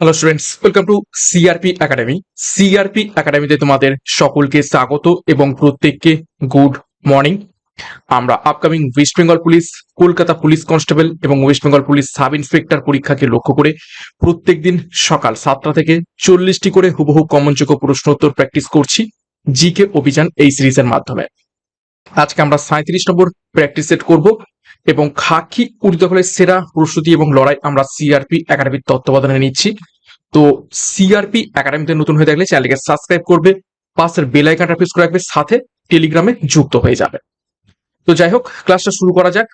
Hello students welcome to CRP academy CRP একাডেমিতে তোমাদের সকলকে স্বাগত এবং প্রত্যেককে গুড মর্নিং আমরা upcoming West Bengal police Kolkata police constable এবং West Bengal police sub inspector পরীক্ষাকে লক্ষ্য করে প্রত্যেকদিন সকাল সাতটা থেকে চল্লিশটি করে হুবহু কমনযোগ্য প্রশ্নোত্তর প্র্যাকটিস করছি জিকে অভিযান এই সিরিজের মাধ্যমে। আজকে আমরা সাঁত্রিশ নম্বর প্র্যাকটিস সেট করব। এবং খাকি উর্দখলের সেরা, প্রস্তুতি এবং লড়াই আমরা সিআরপি একাডেমির তত্ত্বাবধানে নিচ্ছি। তো সিআরপি একাডেমিতে নতুন হয়ে থাকলে চ্যানেলকে সাবস্ক্রাইব করবে, পাশের বেল আইকনটা প্রেস করে রাখবে, সাথে টেলিগ্রামে যুক্ত হয়ে যাবে। তো যাই হোক, ক্লাসটা শুরু করা যাক।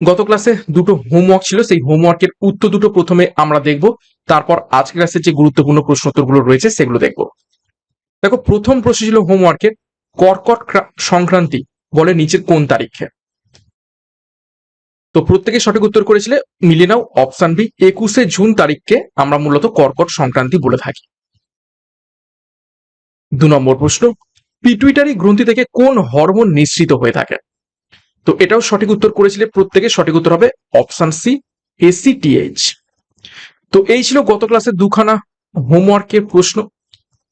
গত ক্লাসে দুটো হোমওয়ার্ক ছিল, সেই হোমওয়ার্কের উত্তর দুটো প্রথমে আমরা দেখব, তারপর আজকের ক্লাসে যে গুরুত্বপূর্ণ প্রশ্নোত্তরগুলো রয়েছে সেগুলো দেখব। দেখো, প্রথম প্রশ্ন ছিল হোমওয়ার্কের কর্কট সংক্রান্তি বলে নিচের কোন তারিখে? তো প্রত্যেকে সঠিক উত্তর করেছিলে, মিলিয়ে নাও অপশন বি একুশে জুন তারিখকে আমরা মূলত কর্কট সংক্রান্তি বলে থাকি। দু নম্বর প্রশ্ন, পিটুইটারি গ্রন্থি থেকে কোন হরমোন নিঃসৃত হয়ে থাকে? তো এটাও সঠিক উত্তর করেছিলে, প্রত্যেকে সঠিক উত্তর হবে অপশন সি এসিটিএইচ তো এই ছিল গত ক্লাসে দুখানা হোমওয়ার্কের প্রশ্ন।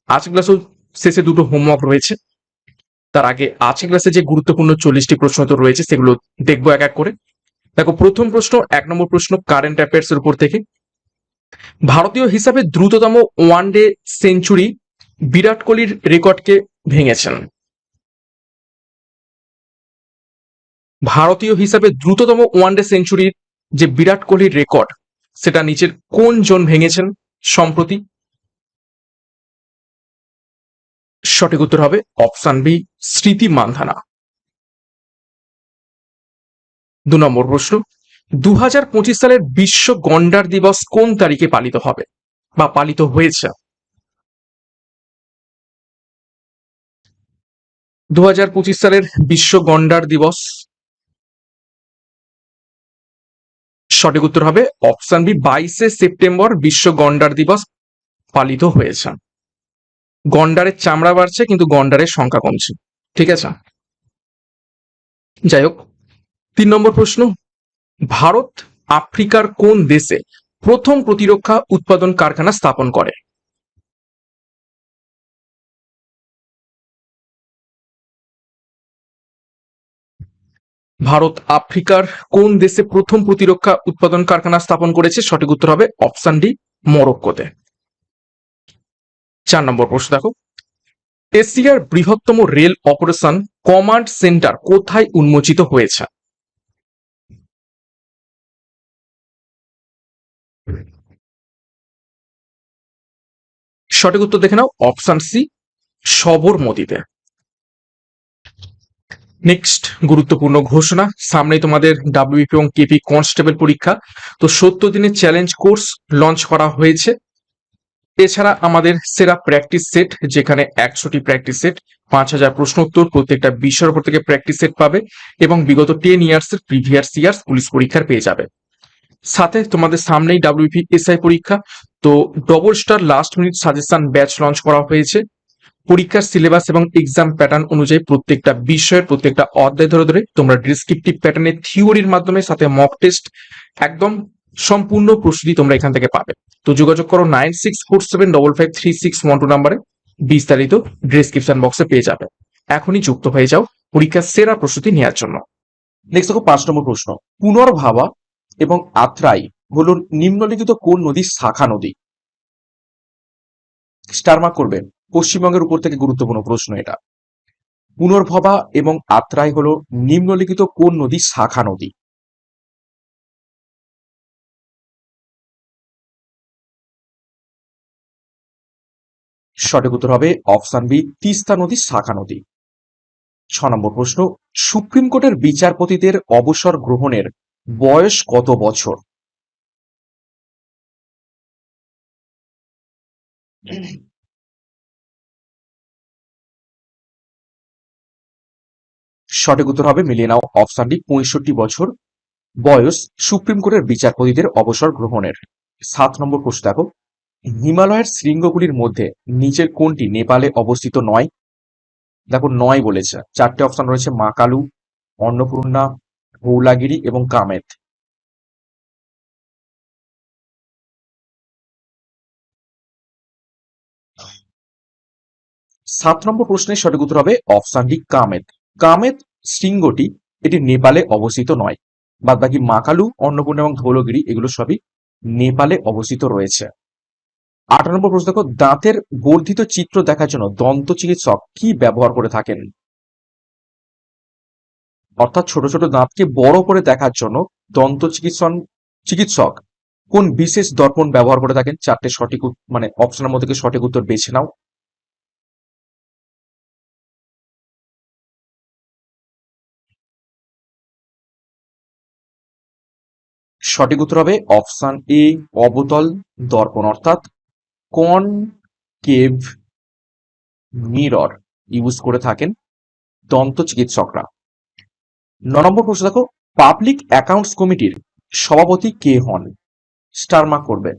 আজকে ক্লাসেও শেষে দুটো হোমওয়ার্ক রয়েছে। তার আগে আজকে ক্লাসে যে গুরুত্বপূর্ণ চল্লিশটি প্রশ্ন তো রয়েছে, সেগুলো দেখব এক এক করে। দেখো, প্রথম প্রশ্ন, এক নম্বর প্রশ্ন কারেন্ট অ্যাফেয়ার্স এর উপর থেকে। ভারতীয় হিসাবে দ্রুততম ওয়ান ডে সেঞ্চুরি বিরাট কোহলির রেকর্ডকে ভেঙেছেন। ভারতীয় হিসাবে দ্রুততম ওয়ান ডে সেঞ্চুরির যে বিরাট কোহলির রেকর্ড সেটা নিচের কোন জন ভেঙেছেন, সম্প্রতি? সঠিক উত্তর হবে অপশন বি স্মৃতি মান্ধানা। দু নম্বর প্রশ্ন দু হাজার পঁচিশ সালের বিশ্ব গন্ডার দিবস কোন তারিখে পালিত হবে? বা পালিত হয়েছে? দুই হাজার পঁচিশ সালের বিশ্ব গন্ডার দিবস সঠিক উত্তর হবে অপশন বি, বাইশে সেপ্টেম্বর বিশ্ব গন্ডার দিবস পালিত হয়েছে। গন্ডারের চামড়া বাড়ছে, কিন্তু গন্ডারের সংখ্যা কমছে। ঠিক আছে? যাই হোক তিন নম্বর প্রশ্ন, ভারত আফ্রিকার কোন দেশে প্রথম প্রতিরক্ষা উৎপাদন কারখানা স্থাপন করে? ভারত আফ্রিকার কোন দেশে প্রথম প্রতিরক্ষা উৎপাদন কারখানা স্থাপন করেছে? সঠিক উত্তর হবে অপশন ডি, মরক্কোতে। চার নম্বর প্রশ্ন দেখো, এশিয়ার বৃহত্তম রেল অপারেশন কমান্ড সেন্টার কোথায় উন্মোচিত হয়েছে? সঠিক উত্তর দেখে নাও অপশন সি সবরমতিতে নেক্সট গুরুত্বপূর্ণ ঘোষণা সামনে তোমাদের ডাব্লিউপি এবং কেপি কনস্টেবল পরীক্ষা। তো সত্তর দিনের চ্যালেঞ্জ কোর্স লঞ্চ করা হয়েছে। এছাড়া আমাদের সেরা প্র্যাকটিস সেট যেখানে একশোটি প্র্যাকটিস সেট পাঁচ হাজার প্রশ্ন উত্তর প্রত্যেকটা বিষয়ের উপর থেকে প্র্যাকটিস সেট পাবে এবং বিগত টেন ইয়ার্স এর প্রিভিয়াস ইয়ার্স পুলিশ পরীক্ষার পেয়ে যাবে। সাথে তোমাদের সামনেই ডাব্লিউপি এসআই পরীক্ষা। তো double star last minute suggestion batch launch করা হয়েছে। পরীক্ষার সিলেবাস এবং এক্সাম প্যাটার্ন অনুযায়ী প্রত্যেকটা বিষয়ের প্রত্যেকটা অধ্যায় ধরে ধরে তোমরা ডিসক্রিপটিভ প্যাটার্নের থিওরির মাধ্যমে সাথে মক টেস্ট একদম সম্পূর্ণ প্রস্তুতি তোমরা এখান থেকে পাবে। তো যোগাযোগ করো nine six four seven double five three six one two নাম্বারে বিস্তারিত ডিসক্রিপশন বক্সে পেয়ে যাবে। এখনই যুক্ত হয়ে যাও পরীক্ষার সেরা প্রস্তুতি নেওয়ার জন্য। নেক্সট দেখো পাঁচ নম্বর প্রশ্ন। পুনর্ভাবা এবং আত্রাই হল নিম্নলিখিত কোন নদীর শাখা নদী? স্টার মার্ক করবেন। পশ্চিমবঙ্গের উপর থেকে গুরুত্বপূর্ণ প্রশ্ন এটা। পুনর্ভবা এবং আত্রাই হল নিম্নলিখিত কোন নদী শাখা নদী? সঠিক উত্তর হবে অপশন বি, তিস্তা নদী শাখা নদী। ছ নম্বর প্রশ্ন, সুপ্রিম কোর্টের বিচারপতিদের অবসর গ্রহণের বয়স কত বছর? সঠিক উত্তর হবে মিলিয়ে নাও অপশন ডি পঁয়ষট্টি বছর বয়স সুপ্রিম কোর্টের বিচারপতিদের অবসর গ্রহণের। সাত নম্বর প্রশ্ন দেখো। হিমালয়ের শৃঙ্গগুলির মধ্যে নিচের কোনটি নেপালে অবস্থিত নয়? দেখো, নয় বলেছে। চারটে অপশন রয়েছে মাকালু অন্নপূর্ণা ধৌলাগিরি এবং কামেত। সাত নম্বর প্রশ্নের সঠিক উত্তর হবে অপশানটি কামেত। কামেত শৃঙ্গটি এটি নেপালে অবস্থিত নয়। বাদ বাকি মাকালু, অন্নপূর্ণা এবং ধৌলগিরি এগুলো সবই নেপালে অবস্থিত রয়েছে। আট নম্বর প্রশ্ন দেখো, দাঁতের বর্ধিত চিত্র দেখার জন্য দন্ত চিকিৎসক কি ব্যবহার করে থাকেন? অর্থাৎ ছোট ছোট দাঁতকে বড় করে দেখার জন্য দন্ত চিকিৎসন চিকিৎসক কোন বিশেষ দর্পণ ব্যবহার করে থাকেন? চারটে সঠিক মানে অপশনের মধ্যে সঠিক উত্তর বেছে নাও। সঠিক উত্তর হবে অপশান এ, অবতল দর্পণ, অর্থাৎ কন কেভ মিরর ইউজ করে থাকেন দন্ত চিকিৎসকরা। ন নম্বর প্রশ্ন, দেখো পাবলিক অ্যাকাউন্টস কমিটির সভাপতি কে হন? স্টার মার্ক করবে।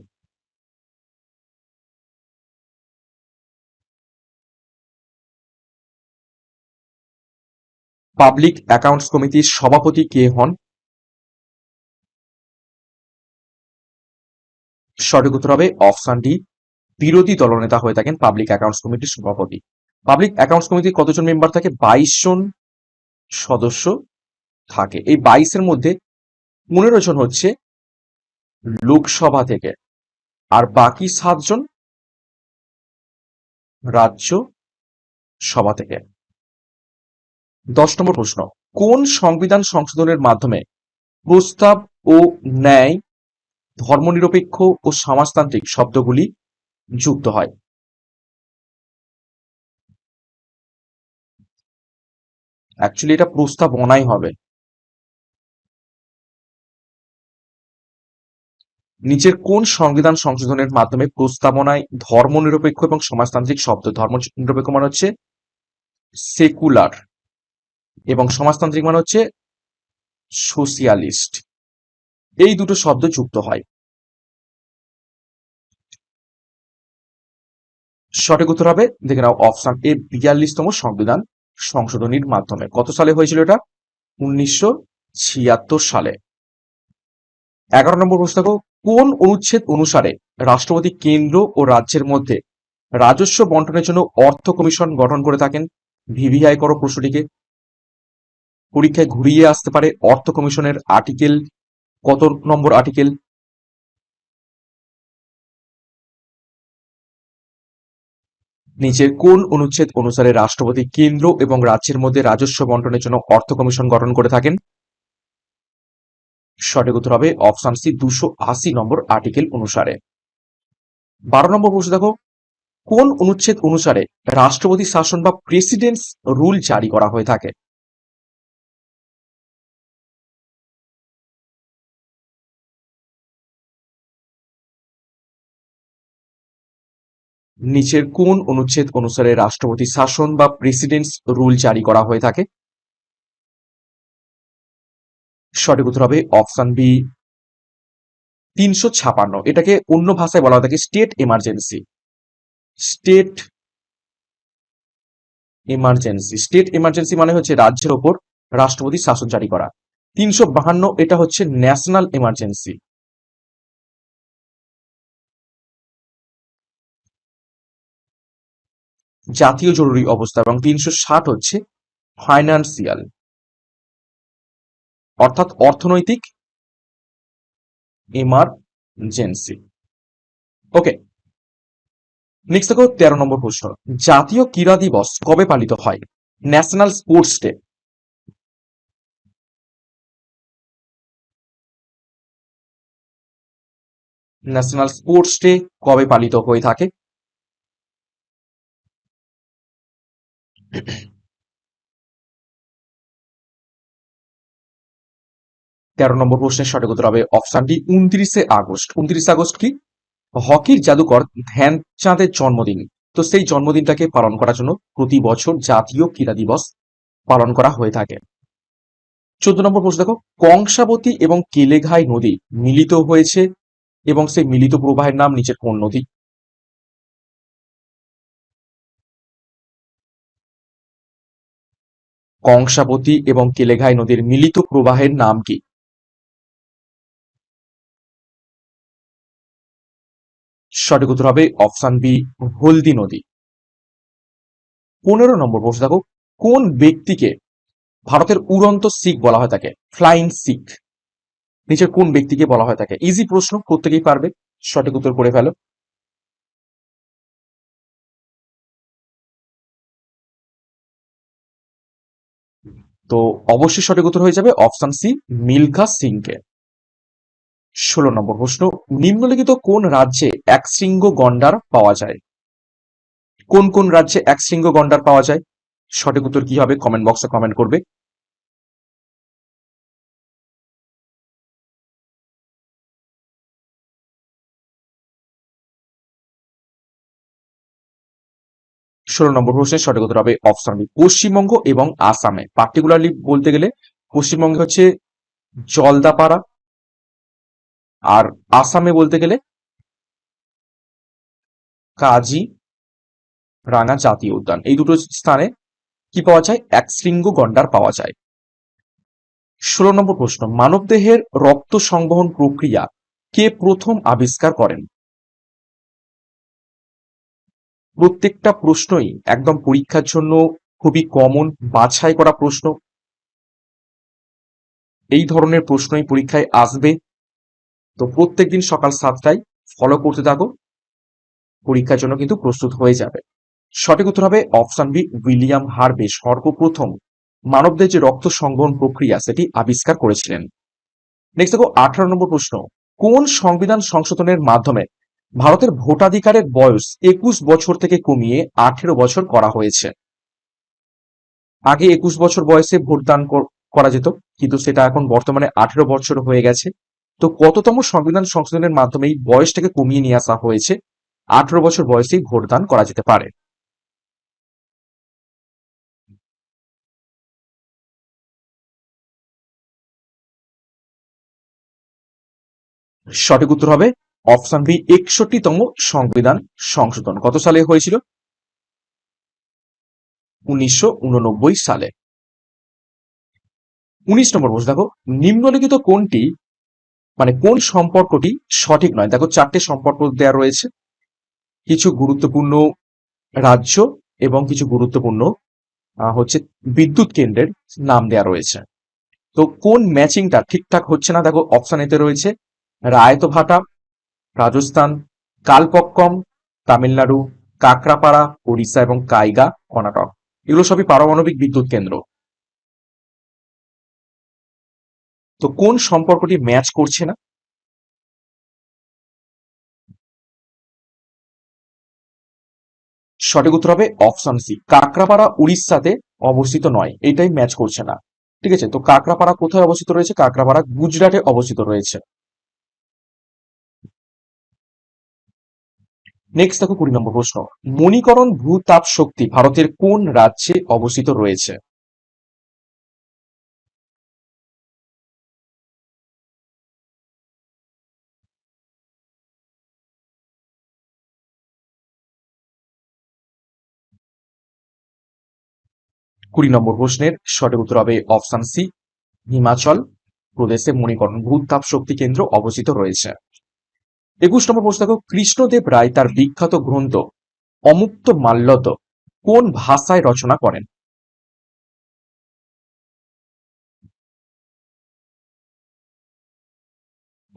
পাবলিক অ্যাকাউন্টস কমিটির সভাপতি কে হন? সঠিক উত্তর হবে অপশন ডি বিরোধী দলনেতা হয়ে থাকেন পাবলিক অ্যাকাউন্টস কমিটির সভাপতি। পাবলিক অ্যাকাউন্টস কমিটির কতজন মেম্বার থাকে? বাইশ জন সদস্য। থাকে। এই বাইশের মধ্যে পনেরো জন হচ্ছে লোকসভা থেকে। আর বাকি সাতজন রাজ্য সভা থেকে। দশ নম্বর প্রশ্ন, কোন সংবিধান সংশোধনের মাধ্যমে প্রস্তাব ও ন্যায়, ধর্মনিরপেক্ষ ও সমাজতান্ত্রিক শব্দগুলি যুক্ত হয়? অ্যাকচুয়ালি এটা প্রস্তাবনাই হবে। নিচের কোন সংবিধান সংশোধনের মাধ্যমে প্রস্তাবনায় ধর্মনিরপেক্ষ এবং সমাজতান্ত্রিক শব্দ ধর্ম নিরপেক্ষ মানে হচ্ছে সেকুলার এবং সমাজতান্ত্রিক মানে হচ্ছে সোশিয়ালিস্ট এই দুটো শব্দ যুক্ত হয়। সঠিক উত্তর হবে, দেখে নাও, অপশন এ, বিয়াল্লিশতম সংবিধান সংশোধনীর মাধ্যমে। কত সালে হয়েছিল এটা? উনিশশো ছিয়াত্তর সালে। এগারো নম্বর প্রশ্ন কোন অনুচ্ছেদ অনুসারে রাষ্ট্রপতি কেন্দ্র ও রাজ্যের মধ্যে রাজস্ব বন্টনের জন্য অর্থ কমিশন গঠন করে থাকেন? ভিভিআই করো প্রশ্নটিকে। পরীক্ষায় ঘুরিয়ে আসতে পারে অর্থ কমিশনের আর্টিকেল। কত নম্বর আর্টিকেল? নিচের কোন অনুচ্ছেদ অনুসারে রাষ্ট্রপতি কেন্দ্র এবং রাজ্যের মধ্যে রাজস্ব বন্টনের জন্য অর্থ কমিশন গঠন করে থাকেন? সঠিক উত্তর হবে অপশন সি দুশো আশি নম্বর আর্টিকেল অনুসারে। বারো নম্বর প্রশ্ন দেখো, কোন অনুচ্ছেদ অনুসারে রাষ্ট্রপতি শাসন বা প্রেসিডেন্টস রুল জারি করা হয়ে থাকে? নিচের কোন অনুচ্ছেদ অনুসারে রাষ্ট্রপতি শাসন বা প্রেসিডেন্টস রুল জারি করা হয়ে থাকে? সঠিক উত্তর হবে অপশন বি। তিনশো ছাপান্ন। এটাকে অন্য ভাষায় বলা হয়ে থাকে state emergency state emergency state emergency মানে হচ্ছে রাজ্যের ওপর রাষ্ট্রপতি শাসন জারি করা। তিনশো বাহান্ন, এটা হচ্ছে ন্যাশনাল এমার্জেন্সি জাতীয় জরুরি অবস্থা এবং তিনশো ষাট হচ্ছে ফাইন্যান্সিয়াল অর্থাৎ অর্থনৈতিক এমার্জেন্সি ওকে নেক্সট দেখো তেরো নম্বর প্রশ্ন। জাতীয় ক্রীড়া দিবস কবে পালিত হয়? National sports day national sports day কবে পালিত হয়ে থাকে? তেরো নম্বর প্রশ্নের সঠিক উত্তর হবে অপশন ডি উনত্রিশে আগস্ট। উনত্রিশে আগস্ট কি? হকির জাদুকর ধ্যানচাঁদের জন্মদিন। তো সেই জন্মদিনটাকে পালন করার জন্য প্রতি বছর জাতীয় ক্রীড়া দিবস পালন করা হয়ে থাকে। চোদ্দ নম্বর প্রশ্ন দেখো, কংসাবতী এবং কেলেঘাই নদী মিলিত হয়েছে এবং সেই মিলিত প্রবাহের নাম নিচের কোন নদী? কংসাবতী এবং কেলেঘাই নদীর মিলিত প্রবাহের নাম কি? সঠিক উত্তর হবে অপশন বি, হলদি নদী। পনেরো নম্বর প্রশ্ন, দেখো, কোন ব্যক্তিকে ভারতের উড়ন্ত শিখ বলা হয় থাকে ফ্লাইং শিখ। নিচের কোন ব্যক্তিকে বলা হয় থাকে ইজি প্রশ্ন, প্রত্যেকেই পারবে, সঠিক উত্তর করে ফেলো। তো অবশ্যই সঠিক উত্তর হয়ে যাবে অপশন সি, মিল্খা সিংকে। ষোলো নম্বর প্রশ্ন, নিম্নলিখিত কোন রাজ্যে এক শৃঙ্গ গন্ডার পাওয়া যায়? কোন কোন রাজ্যে এক শৃঙ্গ গন্ডার পাওয়া যায়? সঠিক উত্তর কি হবে? কমেন্ট বক্সে কমেন্ট করবে। ষোলো নম্বর প্রশ্নের সঠিক উত্তর হবে অপশন বি পশ্চিমবঙ্গ এবং আসামে। পার্টিকুলারলি বলতে গেলে, পশ্চিমবঙ্গে হচ্ছে জলদাপাড়া আর আসামে বলতে গেলে কাজী রাঙা জাতীয় উদ্যান। এই দুটো স্থানে কি পাওয়া যায়? এক শৃঙ্গ গন্ডার পাওয়া যায়। ষোলো নম্বর প্রশ্ন, মানবদেহের রক্ত সংবহন প্রক্রিয়া কে প্রথম আবিষ্কার করেন? প্রত্যেকটা প্রশ্নই একদম পরীক্ষার জন্য খুবই কমন বাছাই করা প্রশ্ন। এই ধরনের প্রশ্নই পরীক্ষায় আসবে। তো প্রত্যেকদিন সকাল সাতটায় ফলো করতে থাকো। পরীক্ষার জন্য কিন্তু প্রস্তুত হয়ে যাবে। সঠিক উত্তর হবে অপশন বি উইলিয়াম হার্বে সর্বপ্রথম মানবদের যে রক্ত সংবহন প্রক্রিয়া, সেটি আবিষ্কার করেছিলেন। নেক্সট দেখো, আঠারো নম্বর প্রশ্ন, কোন সংবিধান সংশোধনের মাধ্যমে ভারতের ভোটাধিকারের বয়স একুশ বছর থেকে কমিয়ে আঠেরো বছর করা হয়েছে? আগে একুশ বছর বয়সে ভোটদান করা যেত, কিন্তু সেটা এখন বর্তমানে আঠেরো বছর হয়ে গেছে। তো কততম সংবিধান সংশোধনের মাধ্যমে এই বয়সটাকে কমিয়ে নিয়ে আসা হয়েছে? আঠারো বছর বয়সেই ভোটদান করা যেতে পারে। সঠিক উত্তর হবে অপশন বি, একষট্টিতম সংবিধান সংশোধন। কত সালে হয়েছিল? উনিশশো উননব্বই সালে। উনিশ নম্বর প্রশ্ন দেখো, নিম্নলিখিত কোনটি মানে কোন সম্পর্কটি সঠিক নয়। দেখো, চারটে সম্পর্ক দেওয়া রয়েছে। কিছু গুরুত্বপূর্ণ রাজ্য এবং কিছু গুরুত্বপূর্ণ হচ্ছে বিদ্যুৎ কেন্দ্রের নাম দেওয়া রয়েছে। তো কোন ম্যাচিংটা ঠিকঠাক হচ্ছে না? দেখো অপশন এতে রয়েছে রায়তভাটা, রাজস্থান, কালপক্কম, তামিলনাড়ু কাকরাপাড়া ওড়িশা এবং কাইগা, কর্ণাটক। এগুলো সবই পারমাণবিক বিদ্যুৎ কেন্দ্র। তো কোন সম্পর্কটি ম্যাচ করছে না? সঠিক উত্তর হবে অপশন সি কাকরাপাড়া উড়িষ্যাতে অবস্থিত নয়, এটাই ম্যাচ করছে না। ঠিক আছে? তো কাকরাপাড়া কোথায় অবস্থিত রয়েছে? কাকরাপাড়া গুজরাটে অবস্থিত রয়েছে। নেক্সট দেখো কুড়ি নম্বর প্রশ্ন। মণিকরণ ভূতাপ শক্তি ভারতের কোন রাজ্যে অবস্থিত রয়েছে? কুড়ি নম্বর প্রশ্নের সঠিক উত্তর হবে অপশন সি, হিমাচল প্রদেশে মণিকরণ ভূতাপ শক্তি কেন্দ্র অবস্থিত রয়েছে। একুশ নম্বর প্রশ্ন দেখো, কৃষ্ণদেব রায় তার বিখ্যাত গ্রন্থ অমুক্ত মাল্যত কোন ভাষায় রচনা করেন?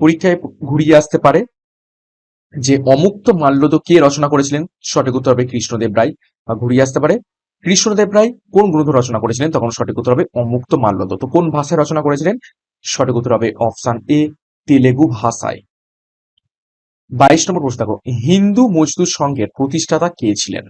পরীক্ষায় ঘুরিয়ে আসতে পারে যে অমুক্ত মাল্যদ কে রচনা করেছিলেন? সঠিক উত্তর হবে কৃষ্ণদেব রায়। বা ঘুরিয়ে আসতে পারে কৃষ্ণদেব রায় কোন গ্রন্থ রচনা করেছিলেন? তখন সঠিক উত্তর হবে অমুক্ত মাল্যদ তো কোন ভাষায় রচনা করেছিলেন? সঠিক উত্তর হবে অপশান এ, তেলেগু ভাষায়। বাইশ নম্বর প্রশ্ন দেখো, হিন্দু মজদুর সংঘের প্রতিষ্ঠাতা কে ছিলেন?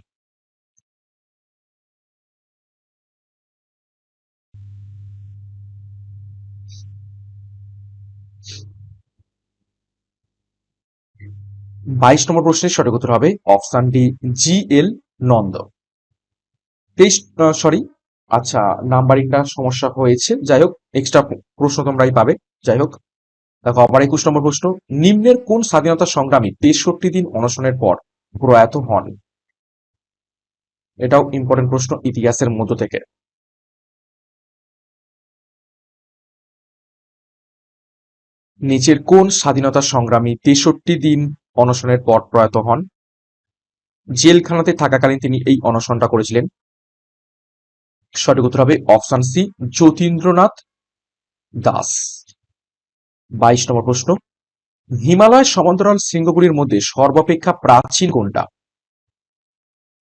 বাইশ নম্বর প্রশ্নের সঠিক উত্তর হবে option D, G L Nanda. তেইশ সরি আচ্ছা নাম্বারিংটা সমস্যা হয়েছে। যাই হোক এক্সট্রা প্রশ্ন তোমরাই পাবে। যাই হোক, দেখো, আবার একুশ নম্বর প্রশ্ন। নিম্নের কোন স্বাধীনতা সংগ্রামী তেষট্টি দিন অনশনের পর প্রয়াত হন? এটাও ইম্পর্টেন্ট প্রশ্ন ইতিহাসের মধ্য থেকে। নিচের কোন স্বাধীনতা সংগ্রামী তেষট্টি দিন অনশনের পর প্রয়াত হন? জেলখানাতে থাকাকালীন তিনি এই অনশনটা করেছিলেন। সঠিক উত্তর হবে অপশন সি, যতীন্দ্রনাথ দাস। বাইশ নম্বর প্রশ্ন, হিমালয় সমান্তরাল শৃঙ্গগুলির মধ্যে সর্বাপেক্ষা প্রাচীন কোনটা?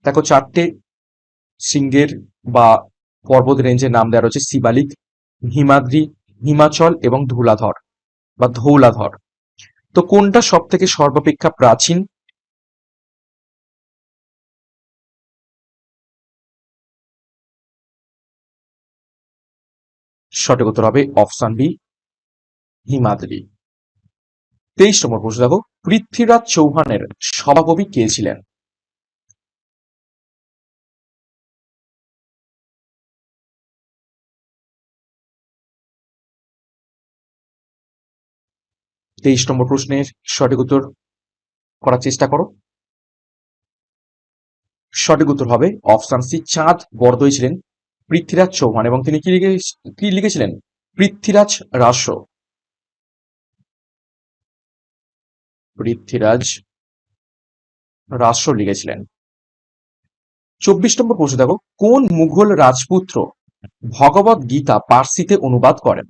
দেখো চারটে শৃঙ্গের বা পর্বত রেঞ্জের নাম দেওয়া রয়েছে শিবালিক, হিমাদ্রি, হিমাচল এবং ধুলাধর বা ধৌলাধর। তো কোনটা সব থেকে সর্বাপেক্ষা প্রাচীন? সঠিক উত্তর হবে অপশন বি, হিমাদ্রি। তেইশ নম্বর প্রশ্ন দেখো, পৃথ্বীরাজ চৌহানের সভাকবি কে ছিলেন? তেইশ নম্বর প্রশ্নের সঠিক উত্তর করার চেষ্টা করো। সঠিক উত্তর হবে অপশন সি, চাঁদ বরদই ছিলেন। পৃথ্বীরাজ চৌহান এবং তিনি কি কি লিখেছিলেন? পৃথ্বীরাজ রাস। পৃথ্বীরাজ রাস লিখেছিলেন। চব্বিশ নম্বর প্রশ্ন দেখো, কোন মুঘল রাজপুত্র ভগবত গীতা পার্সিতে অনুবাদ করেন?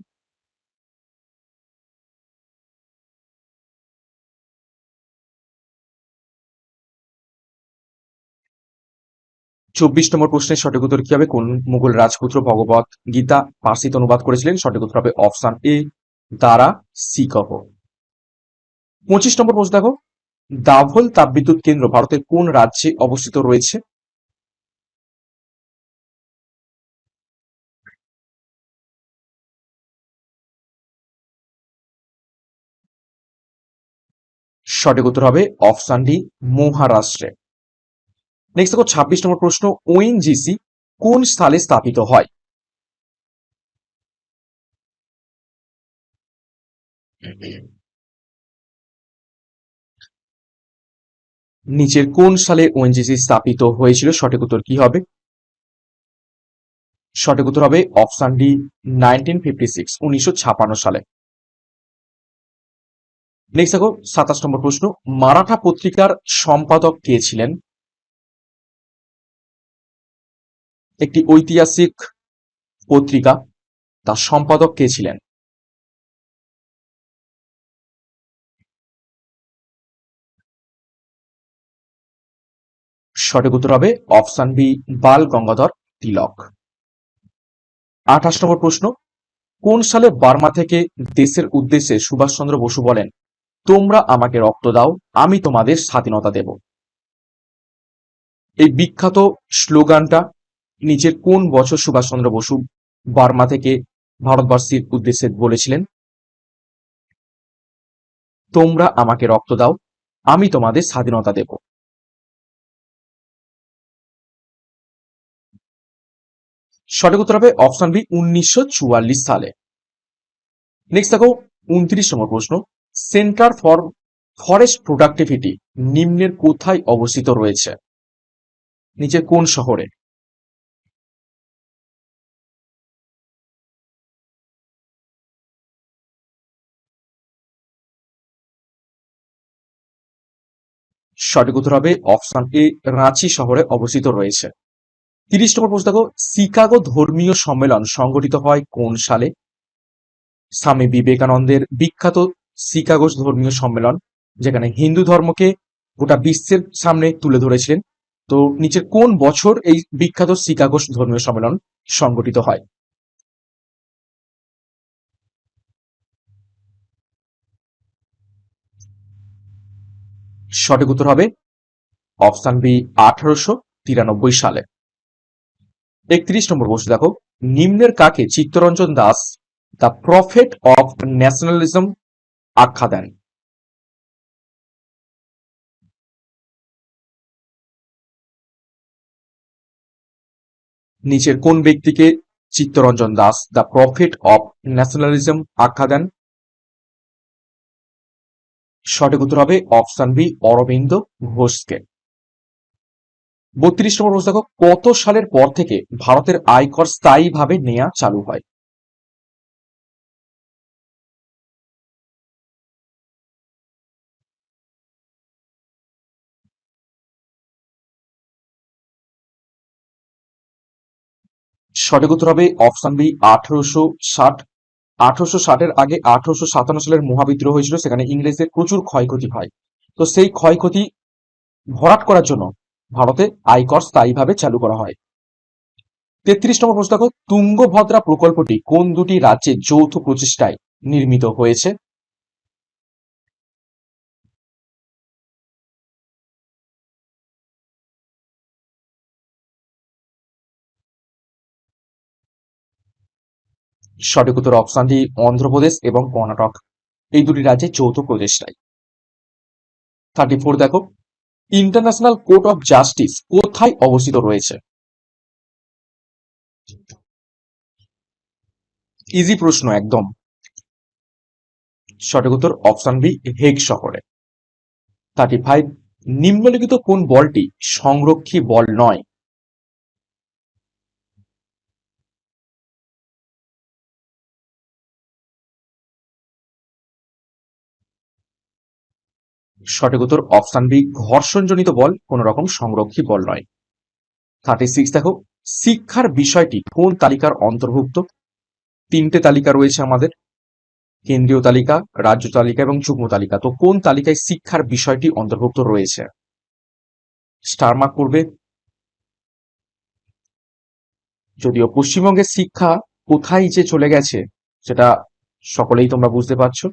চব্বিশ নম্বর প্রশ্নের সঠিক উত্তর কি হবে? কোন মুঘল রাজপুত্র ভগবত গীতা পার্সিতে অনুবাদ করেছিলেন? সঠিক উত্তর হবে অপশন এ, দ্বারা সিকহ পঁচিশ নম্বর প্রশ্ন দেখো। দাভল তাপবিদ্যুৎ কেন্দ্র ভারতের কোন রাজ্যে অবস্থিত রয়েছে? সঠিক উত্তর হবে অপশন ডি, মহারাষ্ট্রে। নেক্সট দেখো, ছাব্বিশ নম্বর প্রশ্ন ওএনজিসি কোন সালে স্থাপিত হয়? নিচের কোন সালে ওএনজিসি স্থাপিত হয়েছিল? সঠিক উত্তর কি হবে? সঠিক উত্তর হবে option D nineteen fifty six উনিশশো ছাপান্ন সালে। নেক্সট দেখো, সাতাশ নম্বর প্রশ্ন, মারাঠা পত্রিকার সম্পাদক কে ছিলেন? একটি ঐতিহাসিক পত্রিকা, তার সম্পাদক কে ছিলেন? সঠিক উত্তর হবে অপশন বি, বাল গঙ্গাধর তিলক। আঠাশ নম্বর প্রশ্ন, কোন সালে বার্মা থেকে দেশের উদ্দেশ্যে সুভাষচন্দ্র বসু বলেন, তোমরা আমাকে রক্ত দাও, আমি তোমাদের স্বাধীনতা দেব এই বিখ্যাত স্লোগানটা নিচের কোন বছর সুভাষচন্দ্র বসু বার্মা থেকে ভারতবর্ষের উদ্দেশ্যে বলেছিলেন? তোমরা আমাকে রক্ত দাও, আমি তোমাদের স্বাধীনতা দেব। সঠিক উত্তর হবে অপশন বি, উনিশশো চুয়াল্লিশ সালে। নেক্সট দেখো, উনত্রিশ নম্বর প্রশ্ন। সেন্টার ফর ফরেস্ট প্রোডাক্টিভিটি নিম্নের কোথায় অবস্থিত রয়েছে? নিচে কোন শহরে? সঠিক উত্তর হবে অপশন এ, রাঁচি শহরে অবস্থিত রয়েছে। তিরিশ নম্বর প্রশ্ন দেখো, শিকাগো ধর্মীয় সম্মেলন সংগঠিত হয় কোন সালে? স্বামী বিবেকানন্দের বিখ্যাত শিকাগো ধর্মীয় সম্মেলন, যেখানে হিন্দু ধর্মকে গোটা বিশ্বের সামনে তুলে ধরেছিলেন। তো নিচের কোন বছর এই বিখ্যাত শিকাগো ধর্মীয় সম্মেলন সংগঠিত হয়? সঠিক উত্তর হবে অপশন বি, আঠারোশো তিরানব্বই সালে। একত্রিশ নম্বর প্রশ্ন, দেখো, নিম্নের কাকে Chittaranjan Das the prophet of nationalism আখ্যা দেন? নিচের কোন ব্যক্তিকে Chittaranjan Das the prophet of nationalism আখ্যা দেন? সঠিক উত্তর হবে অপশন বি, অরবিন্দ ঘোষকে। বত্রিশ নম্বর প্রশ্ন দেখো, কত সালের পর থেকে ভারতের আয়কর স্থায়ীভাবে নেওয়া চালু হয়? সঠিক উত্তর হবে অপশন বি, আঠারোশো ষাট। আঠারোশো ষাটের আগে আঠারোশো সাতান্ন সালের মহাবিদ্রোহ হয়েছিল, সেখানে ইংরেজদের প্রচুর ক্ষয়ক্ষতি হয়। তো সেই ক্ষয়ক্ষতি ভরাট করার জন্য ভারতে আয়কর স্থায়ীভাবে চালু করা হয়। তেত্রিশ নম্বর প্রশ্ন দেখো, তুঙ্গভদ্রা প্রকল্পটি কোন দুটি রাজ্যে যৌথ প্রচেষ্টায় নির্মিত হয়েছে? সঠিক উত্তর অপশনটি অন্ধ্রপ্রদেশ এবং কর্ণাটক। এই দুটি রাজ্যে যৌথ প্রচেষ্টায় থার্টি ফোর দেখো। ইন্টারন্যাশনাল কোর্ট অফ জাস্টিস কোথায় অবস্থিত রয়েছে? ইজি প্রশ্ন, একদম। সঠিক উত্তর অপশন বি হেগ শহরে। থার্টি ফাইভ নিম্নলিখিত কোন বলটি সংরক্ষী বল নয়? সঠিক উত্তর অপশন বি, ঘর্ষণজনিত বল কোন রকম সংরক্ষী বল নয়। থার্টি সিক্স দেখো, শিক্ষার বিষয়টি কোন তালিকার অন্তর্ভুক্ত? তিনটে তালিকা রয়েছে আমাদের, কেন্দ্রীয় তালিকা, রাজ্য তালিকা এবং যুগ্ম তালিকা। তো কোন তালিকায় শিক্ষার বিষয়টি অন্তর্ভুক্ত রয়েছে? স্টার মার্ক করবে। যদিও পশ্চিমবঙ্গের শিক্ষা কোথায় যে চলে গেছে, সেটা সকলেই তোমরা বুঝতে পারছ।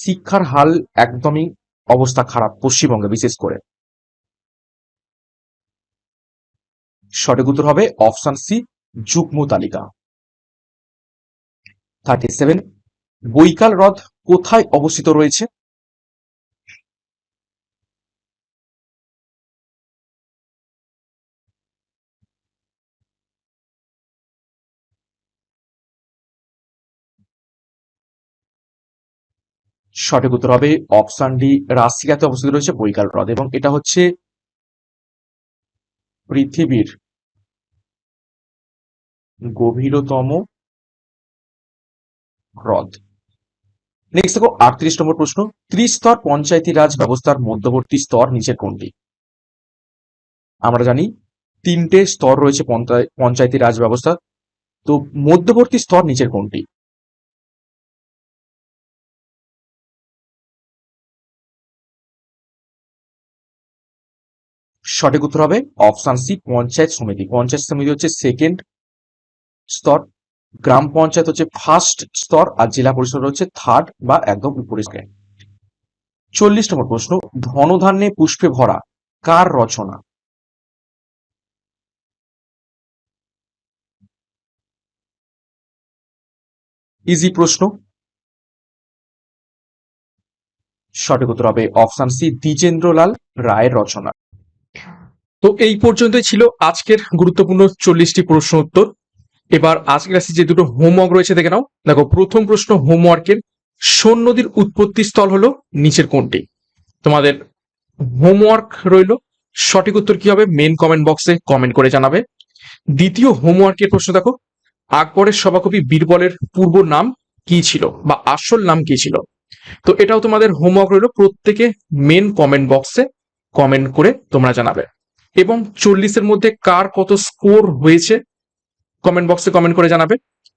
শিক্ষার হাল একদমই অবস্থা খারাপ পশ্চিমবঙ্গে, বিশেষ করে। সঠিক উত্তর হবে অপশন সি যুগ্ম তালিকা। থার্টি সেভেন বৈকাল হ্রদ কোথায় অবস্থিত রয়েছে? সঠিক উত্তর হবে অপশন ডি, রাশিয়াতে অবস্থিত রয়েছে বৈকাল হ্রদ এবং এটা হচ্ছে পৃথিবীর গভীরতম হ্রদ। নেক্সট দেখো, আটত্রিশ নম্বর প্রশ্ন, ত্রিস্তর পঞ্চায়েতি রাজ ব্যবস্থার মধ্যবর্তী স্তর নিচের কোনটি? আমরা জানি তিনটে স্তর রয়েছে পঞ্চায়েত- রাজ ব্যবস্থা তো মধ্যবর্তী স্তর নিচের কোনটি? সঠিক উত্তর হবে অপশন সি, পঞ্চায়েত সমিতি। পঞ্চায়েত সমিতি হচ্ছে সেকেন্ড স্তর। গ্রাম পঞ্চায়েত হচ্ছে ফার্স্ট স্তর আর জেলা পরিষদ হচ্ছে থার্ড বা একদম স্তর। চল্লিশ নম্বর প্রশ্ন, ধনধান্যে পুষ্পে ভরা কার রচনা? ইজি প্রশ্ন। সঠিক উত্তর হবে অপশন সি, দ্বিজেন্দ্রলাল রায়ের রচনা। তো এই পর্যন্তই ছিল আজকের গুরুত্বপূর্ণ চল্লিশটি প্রশ্ন উত্তর। এবার আজকের আসি যে দুটো হোমওয়ার্ক রয়েছে, দেখে নাও। দেখো, প্রথম প্রশ্ন হোমওয়ার্কের সোন নদীর উৎপত্তি স্থল হলো নিচের কোনটি তোমাদের হোমওয়ার্ক রইল, সঠিক উত্তর কি হবে? মেন কমেন্ট বক্সে কমেন্ট করে জানাবে। দ্বিতীয় হোমওয়ার্কের প্রশ্ন দেখো, আকবরের সভাকবি বীরবলের পূর্ব নাম কি ছিল বা আসল নাম কি ছিল? তো এটাও তোমাদের হোমওয়ার্ক রইল, প্রত্যেকে মেন কমেন্ট বক্সে কমেন্ট করে তোমরা জানাবে। এবং চল্লিশের মধ্যে কার কত স্কোর হয়েছে? কমেন্ট বক্সে কমেন্ট করে জানাবে।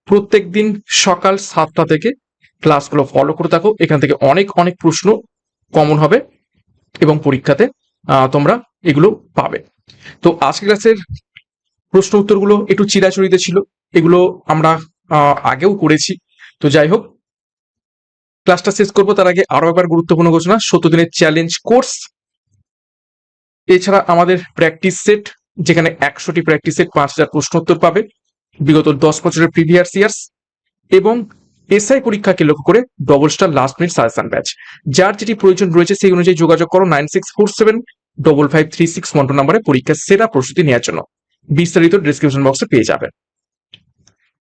প্রত্যেক দিন সকাল সাতটা থেকে ক্লাসগুলো ফলো করে থাকো। এখান থেকে অনেক অনেক প্রশ্ন কমন হবে এবং পরীক্ষাতে তোমরা এগুলো পাবে। তো আজকের ক্লাসের প্রশ্ন উত্তরগুলো একটু চিরাচরিত ছিল। এগুলো আমরা আগেও করেছি। তো যাই হোক ক্লাসটা শেষ করব। তার আগে আরও একবার গুরুত্বপূর্ণ ঘোষণা। সত্তর দিনের চ্যালেঞ্জ কোর্স এছাড়া আমাদের প্র্যাকটিস সেট যেখানে একশোটি প্র্যাকটিস সেট পাঁচ হাজার প্রশ্ন উত্তর পাবে, বিগত দশ বছরের প্রিভিয়াস ইয়ার্স এবং এসআই পরীক্ষাকে লক্ষ্য করে double star last minute suggestion batch যার যেটি প্রয়োজন রয়েছে সেই অনুযায়ী যোগাযোগ করো nine six four seven double five three six one two নম্বরে পরীক্ষার সেরা প্রস্তুতি নেওয়ার জন্য। বিস্তারিত ডিসক্রিপশন বক্সে পেয়ে যাবেন।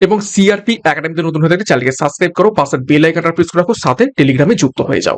এবং সিআরপি একাডেমিতে নতুন হয়ে থাকলে চ্যানেলকে সাবস্ক্রাইব করো পাশের বেল আইকনটা প্রেস করে রাখো, সাথে টেলিগ্রামে যুক্ত হয়ে যাও।